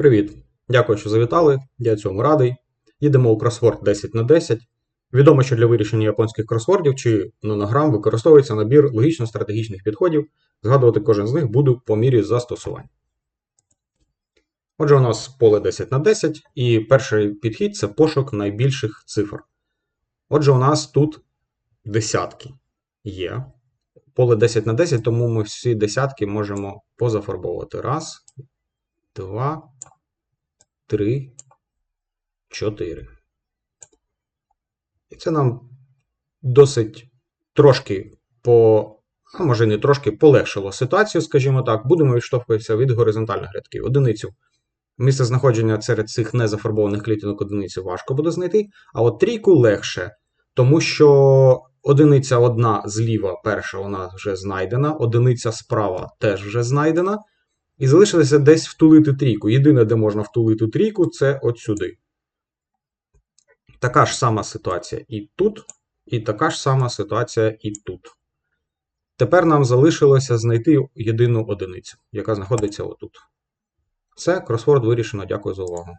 Привіт! Дякую, що завітали. Я цьому радий. Їдемо у кросворд 10 на 10. Відомо, що для вирішення японських кросвордів чи нонограм використовується набір логічно-стратегічних підходів. Згадувати кожен з них буду по мірі застосувань. Отже, у нас поле 10 на 10, і перший підхід це пошук найбільших цифр. Отже, у нас тут десятки є. Поле 10 на 10, тому ми всі десятки можемо позафарбовувати. Раз, два, три, чотири. І це нам досить трошки по, а може не трошки полегшило ситуацію, скажімо так. Будемо відштовхуватися від горизонтальних рядків. Одиницю. Місце знаходження серед цих незафарбованих клітинок одиниці важко буде знайти, а от трійку легше, тому що одиниця одна зліва, перша вона вже знайдена, одиниця справа теж вже знайдена. І залишилося десь втулити трійку. Єдине, де можна втулити трійку, це от сюди. Така ж сама ситуація і тут, і така ж сама ситуація і тут. Тепер нам залишилося знайти єдину одиницю, яка знаходиться отут. Це кросворд вирішено. Дякую за увагу.